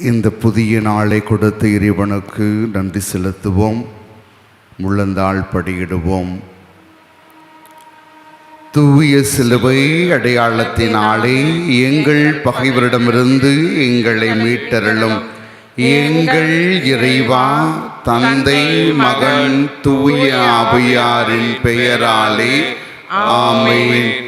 இந்த புதிய நாளை கொடுத்த இறைவனுக்கு நன்றி செலுத்துவோம். முள்ளந்தாள் படியிடுவோம். தூய சிலுவை அடையாளத்தினாலே எங்கள் பகைவரிடமிருந்து எங்களை மீட்டருளும். எங்கள் இறைவா தந்தை மகன் தூய அவையாரின் பெயராலே. ஆமேன்.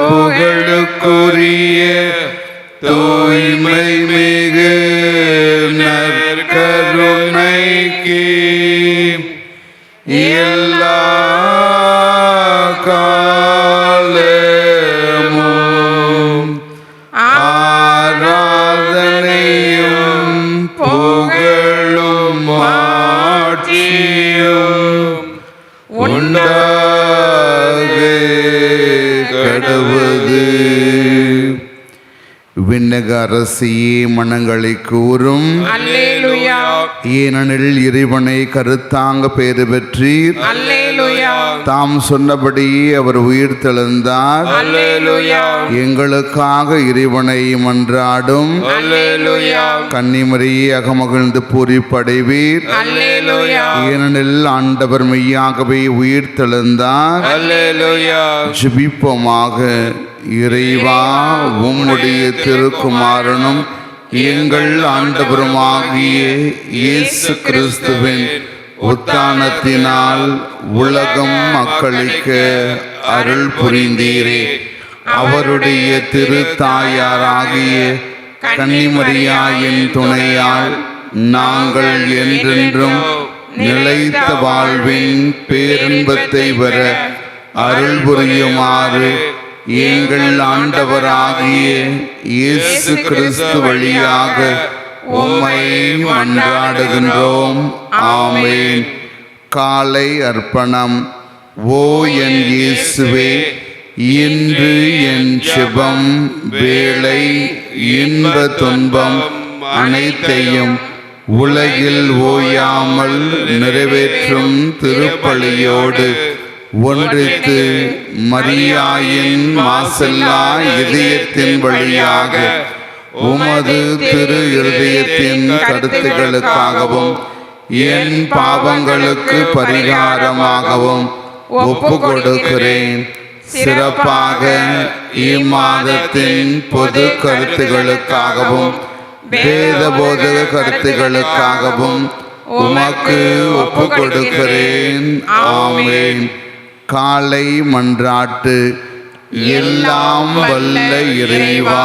புகழுக்குரிய கடவுது விண்ணக அரசியே மனங்களை கூறும். ஏனெனில் இறைவனை கருத்தாங்க பேறு பெற்றீர். தாம் சொன்னபடியே அவர் உயிர் தெழுந்தார். எங்களுக்காக இறைவனை மன்றாடும். கன்னிமரியே அகமகிழ்ந்து பூரிப்படைவீர். ஏனெனில் ஆண்டவர் மெய்யாகவே உயிர் தெழுந்தார். ஜெபிப்போமாக இறைவா உம்முடைய திருக்குமாரனும் எங்கள் ஆண்டவருமாகிய இயேசு கிறிஸ்துவின் உத்தானத்தினால் உலகம் மக்களுக்கு அருள் புரிந்தீரே. அவருடைய திருத்தாயாராகிய கன்னிமரியாயின் துணையால் நாங்கள் என்றென்றும் நிலைத்த வாழ்வின் பேரின்பத்தை பெற அருள் புரியுமாறு எங்கள் ஆண்டவராகிய இயேசு கிறிஸ்து வழியாக உம்மை மன்றாடுகின்றோம். ஆமேன். காலை அர்ப்பணம். ஓ என் இயேசுவே இன்று என் சிபம் வேலை இன்ப துன்பம் அனைத்தையும் உலகில் ஓயாமல் நிறைவேற்றும் திருப்பலியோடு ஒன்றித்து மரியாயின் மாசல்லா இதயத்தின் வழியாக உமது திரு இருதயத்தின் கருத்துகளுக்காகவும் என் பாவங்களுக்கு பரிகாரமாகவும் ஒப்பு கொடுக்கிறேன் சிறப்பாக இம்மாதத்தின் பொது கருத்துகளுக்காகவும் வேத போதக கருத்துகளுக்காகவும் உமக்கு ஒப்பு கொடுக்கிறேன் ஆமேன். காலை மன்றாட்டு எல்லாம் வல்ல இறைவா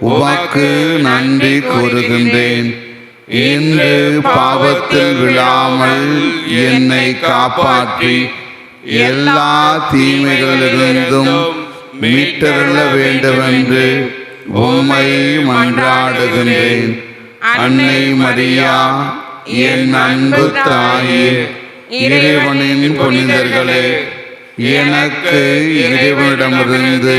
உமக்கு நன்றி கூறுகின்றேன். இன்று பாவத்தில் விழாமல் என்னை காப்பாற்றி எல்லா தீமைகளிலிருந்தும் மீட்டருள வேண்டுமென்று உம்மை மன்றாடுகின்றேன். அன்னை மரியா என் அன்பு தாயே இறைவனின் புனிதர்களே எனக்கு இறைவனிடமிருந்து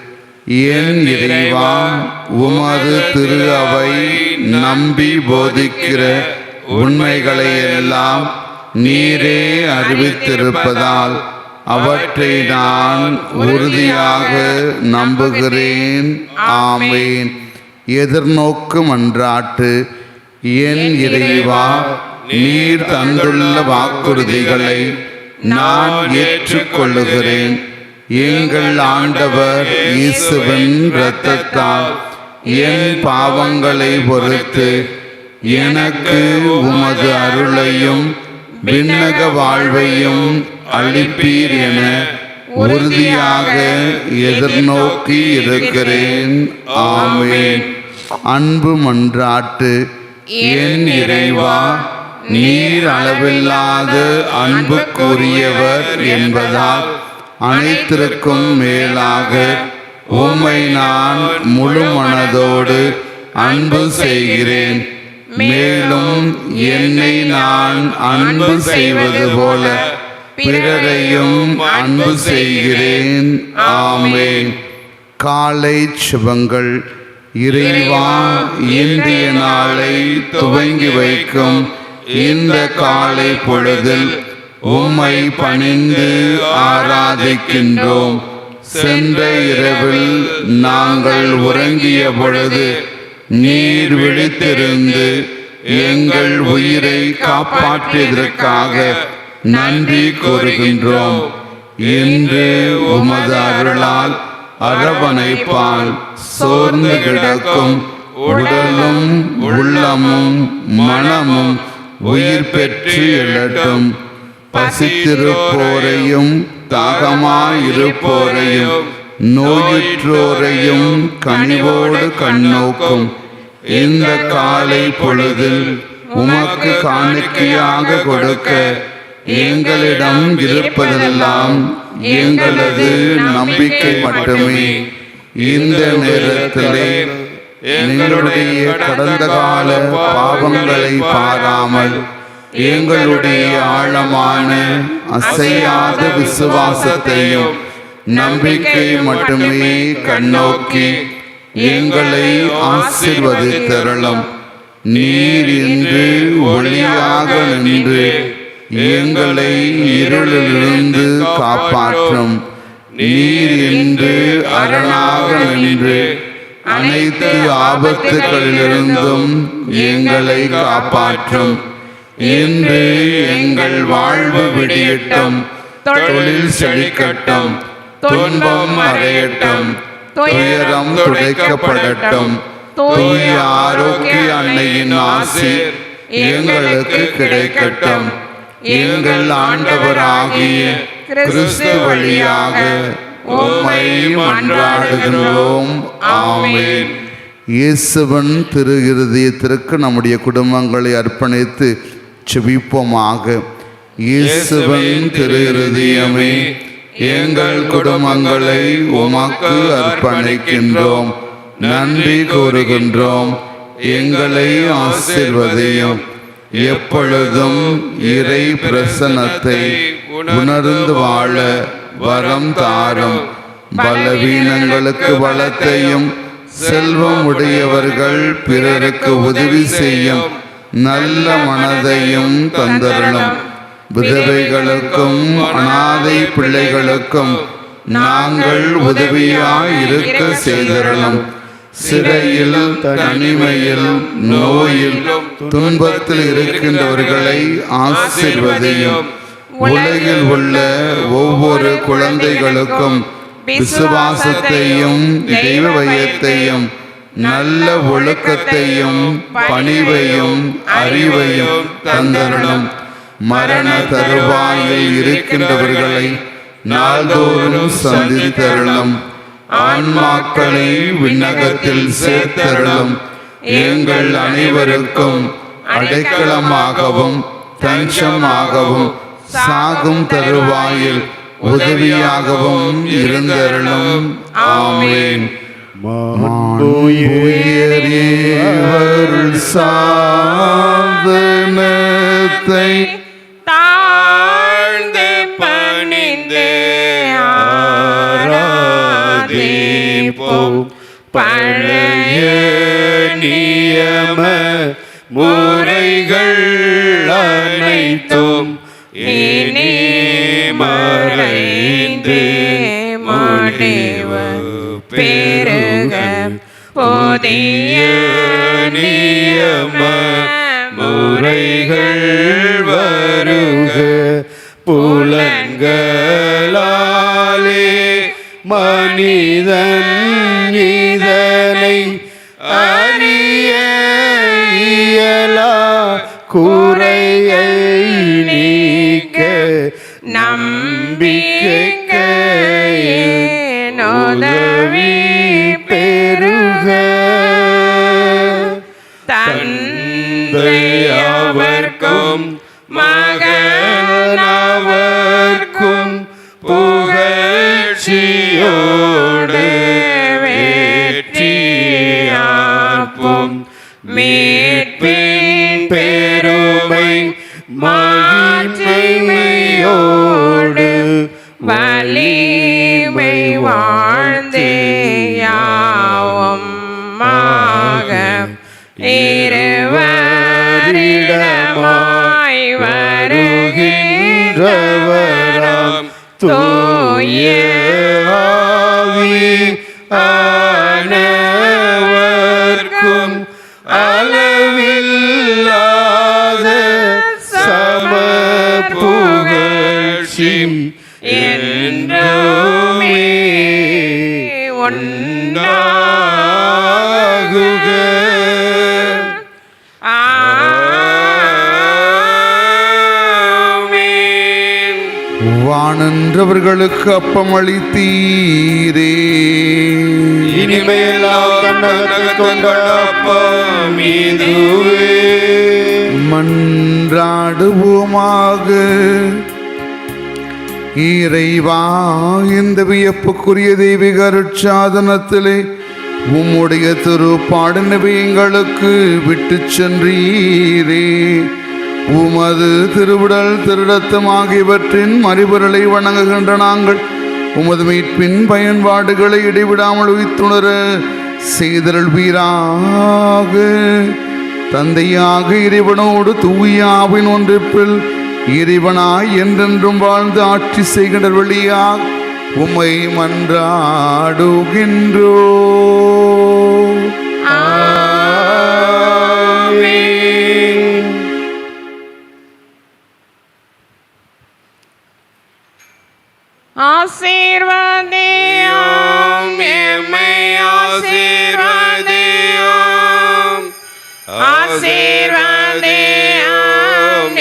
என் இறைவா உமது திரு அவை நம்பி போதிக்கிற உண்மைகளை எல்லாம் நீரே அறிவித்திருப்பதால் அவற்றை நான் உறுதியாக நம்புகிறேன். ஆமேன். எதிர்நோக்கு மன்றாட்டு என் இறைவா நீர் தந்துள்ள வாக்குறுதிகளை நான் ஏற்றுக்கொள்ளுகிறேன். எங்கள் ஆண்டவர் இயேசுவின் இரத்தத்தால் என் பாவங்களை பொறுத்து எனக்கு உமது அருளையும் விண்ணக வாழ்வையும் அளிப்பீர் என உறுதியாக எதிர்நோக்கி இருக்கிறேன். ஆமேன். அன்பு மன்றாட்டு என் இறைவா நீர் அளவில்லாத அன்புக்குரியவர் என்பதால் அனைத்திற்கும் மேலாக உம்மை நான் முழு மனதோடு அன்பு செய்கிறேன். மேலும் என்னை நான் அன்பு செய்வது போல பிறரையும் அன்பு செய்கிறேன். ஆமேன். காலை சுபங்கள் இறைவா இன்றைய நாளை துவங்கி வைக்கும். இந்த காலை பொழுதில் உம்மை பணிந்து ஆராதிக்கின்றோம். சென்ற இரவில் நாங்கள் உறங்கிய பொழுது நீர் விழித்திருந்து எங்கள் உயிரை காப்பாற்றியதற்காக நன்றி கூறுகின்றோம். இன்று உமது அருளால் அரவணைப்பால் சோர்ந்து கிடக்கும் உடலும் உள்ளமும் மனமும் உயிர் பெற்று எழட்டும். பசித்திருப்போரையும் தாகமாயிருப்போரையும் நோயுற்றோரையும் கனிவோடு கண்ணோக்கும். இந்த காலை பொழுதில் உமக்கு காணிக்கையாக கொடுக்க எங்களிடம் இருப்பதெல்லாம் எங்களது நம்பிக்கை மட்டுமே. இந்த நேரத்திலே எங்களுடைய கடந்த கால பாவங்களை பாராமல் எங்களுடைய ஆழமான அசையாத விசுவாசத்தையும் நம்பிக்கை மட்டுமே கண்ணோக்கி எங்களை ஆசிர்வதித்தருளும். நீர் இன்று ஒளியாக நின்று எங்களை இருளிலிருந்து காப்பாற்றும். நீர் இன்று அரணாக நின்று அனைத்து ஆபத்துகளிலிருந்தும் எங்களை காப்பாற்றும். இன்று எங்கள் வாழ்வு விடியட்டும். தொழில் செழிக்கட்டும். துன்பம் அறையட்டும். துயரம் துடைக்கப்படட்டும். தூய ஆரோக்கிய அன்னையின் ஆசி எங்களுக்கு கிடைக்கட்டும். எங்கள் ஆண்டவராகிய கிறிஸ்து வழியாக உம்மை மன்றாடுகிறோம். ஆமென். இயேசுவன் திருகிருதியத்திற்கு நம்முடைய குடும்பங்களை அர்ப்பணித்து செபிப்போமாக. இயேசுவன் திரு இருதயமே எங்கள் குடும்பங்களை உமக்கு அர்ப்பணிக்கின்றோம். நன்றி கூறுகின்றோம். எங்களை ஆசிர்வதையும். எப்பொழுதும் இறை பிரசனத்தை உணர்ந்து வாழ வரம் தாரும். பலவீனங்களுக்கு பலத்தையும் செல்வம் உடையவர்கள் பிறருக்கு உதவி செய்யும். நல்ல மனதையும் தந்தரணும் விதவைகளுக்கும் அனாதை பிள்ளைகளுக்கும் நாங்கள் உதவியாய் இருக்க செய்திடணும் சிறையில் தனிமையில் நோயில் துன்பத்தில் இருக்கின்றவர்களை ஆசிர்வதையும். உலகில் உள்ள ஒவ்வொரு குழந்தைகளுக்கும் விசுவாசத்தையும் தெய்வ வயத்தையும் நல்ல ஒழுக்கத்தையும் பணிவையும் அறிவையும் தந்தரணும் மரண தருவாயில் இருக்கின்றவர்களை நாள்தோறும் சந்தித்தருளும். ஆன்மாக்களை விண்ணகத்தில் சேர்த்தருளும். எங்கள் அனைவருக்கும் அடைக்கலமாகவும் தஞ்சமாகவும் சாகும் தருவாயில் உதவியாகவும் இருந்தருளும். ஆமேன். மாண்புயரியவருள் சாதனத்தை தாழ்ந்து பணிந்து ஆராதிப்போம். பழைய நியம முறைகள் புதிய நியம முறைகள் வருக புலங்களாலே மனிதன் நீ தந்தை அவர்க்கும் மகனவர்க்கும் புகழ்ச்சியோடு வெற்றியார்ப்பும். மீட்பின் பெருமை மகிமையோடு வலிமை வாழ்ந்தேயாவும். மாக ஏ இருவரிடமாய் வருகின்றவராம். தூய வானன்றவர்களுக்கு அப்பம் அளித்தீரே இதுவே மன்றாடுவோமாக. இறைவா இந்த வியப்புக்குரிய தெய்வீக அருட்சாதனத்திலே உம்முடைய திருப்பாடினவை எங்களுக்கு விட்டு சென்றீரே. உமது திருவிடல் திருடத்தம் ஆகியவற்றின் மறுபொருளை வணங்குகின்ற நாங்கள். உமது மீட்பின் பயன்பாடுகளை இடைவிடாமல் உயிர்த்துணர செய்தருள் வீராக தந்தையாக இறைவனோடு தூயாவின் ஒன்றிப்பில் இறைவனாய் என்றென்றும் வாழ்ந்து ஆட்சி செய்கின்ற வழியாக உம்மை மன்றாடுகின்றோ ஆசீர்வதியும் எம்மை ஆசீர்வதியும் ஆசீர்வதியும்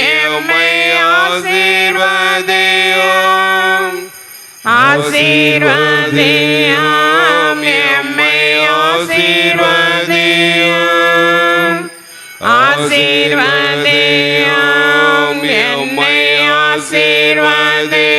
எம்மை ஆசீர்வதியும் ஆசீர்வதியும் எம்மை ஆசீர்வதியும் ஆசீர்வதியும் எம்மை ஆசீர்வதியும்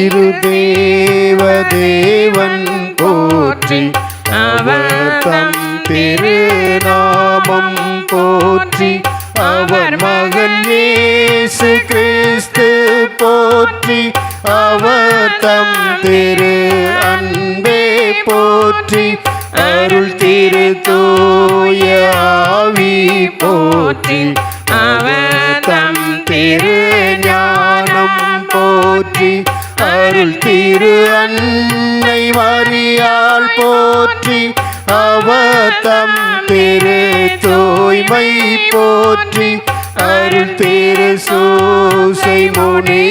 அருள் திரு தேவ தேவன் போற்றி அவர் தம் திருநாமம் போற்றி அவர் மகன் இயேசு கிறிஸ்து போற்றி அவர் தம் திரு அன்பே போற்றி அருள் திரு தூய போற்றி அவர் தம் போற்றி அவதம் திரு தூய்மை போற்றி அருள் திரு சூசை முனி.